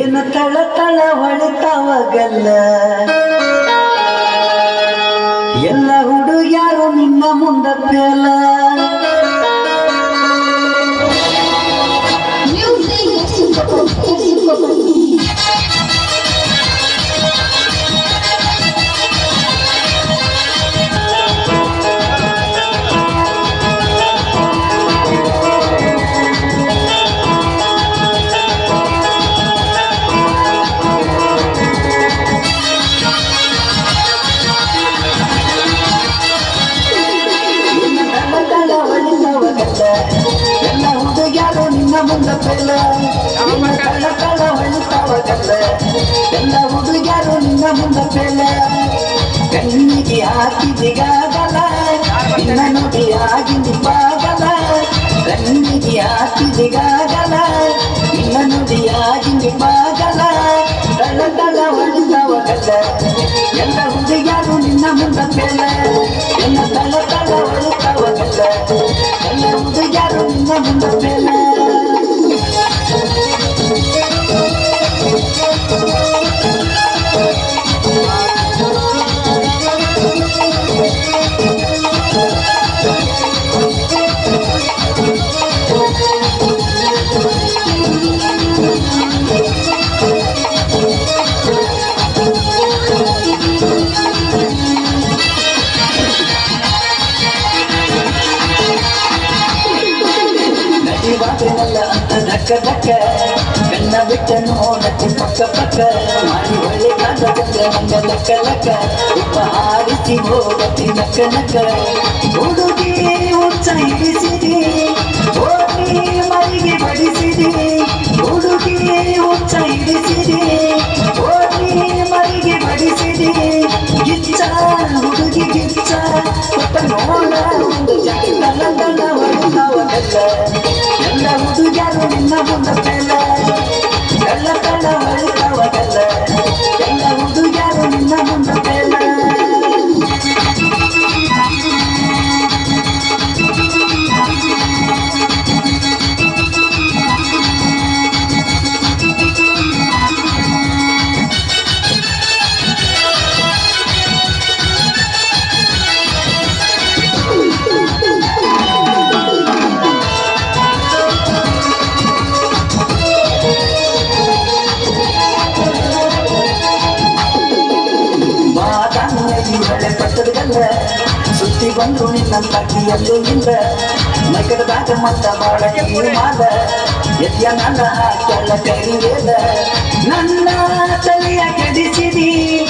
ಏನು ತಳ ತಳ ಹೊಳಿತಾವಾಗಲ್ಲ ಎಲ್ಲ ಹುಡುಗ್ಯಾರು ನಿನ್ನ ಮುಂದಕ್ಕೆ ಅಲ್ಲ ತವಗಲ್ಲ ರಾಮ ಕರ್ಣ ಕಳವನ್ನು ತವಗಲ್ಲ ಎಲ್ಲ ಹುಡುಗರು ನಿನ್ನ ಮುಂದ ಪೆಲ್ಲ ಕಣ್ಣಿಗೆ ಹಾಕಿದಿಗಾಗಲ ನಿನ್ನ ನುಡಿಯಾಗಿ ನಿಂಬಾಗಲ ಕಣ್ಣಿಗೆ ಹಾಕಿದಿಗಾಗಲ ನಿನ್ನ ನುಡಿಯಾಗಿ ನಿಂಬಾಗಲ ಕಳ್ಳ ಕಳವನ್ನು ತವಗಲ್ಲ ಎಲ್ಲ ಹುಡುಗರು ನಿನ್ನ ಮುಂದ ಪೆಲ್ಲ ಎಲ್ಲ ಕಳ್ಳ ಕಳವನ್ನು ತವಗಲ್ಲ ಎಲ್ಲ ಹುಡುಗರು ನಿನ್ನ ಮುಂದ ಪೆಲ್ಲ தக்க தக்க கண்ண விட்ட நோனத்து பக்க பக்க மணி ஒளி காந்ததுக்கு நங்க லக்க லக்க இப்ப ஆரித்தி ஓடத்தி நக்க நக்க ಹುಡುಗಿ ಉಚ್ಚೈಸಿದೆ ಹೋಗಿ ಮೈಗೆ ಬಡಿಸಿದೆ ಹುಡುಗಿ ಉಚ್ಚೈಸಿದೆ ಹೋಗಿ ಮೈಗೆ ಬಡಿಸಿದೆ ಗಿಚ್ಚ ಹುಡುಗಿ ಗಿಚ್ಚ ಒಟ್ಟ ನೋಡ ಒಂದು ಜಗಲ್ಲ ಬಂದು ನಿನ್ನ ತಟ್ಟಿಯಲ್ಲಿ ನಿಂದ ನಗರದಾಗ ಮತ್ತ ಮಾಡಕ್ಕೆ ಮಾಡ ಎದ್ಯ ನನ್ನ ಕೆಳ ಕರಿಯೇದ ನನ್ನ ತಲೆಯ ಕೆಡಿಸಿದೀ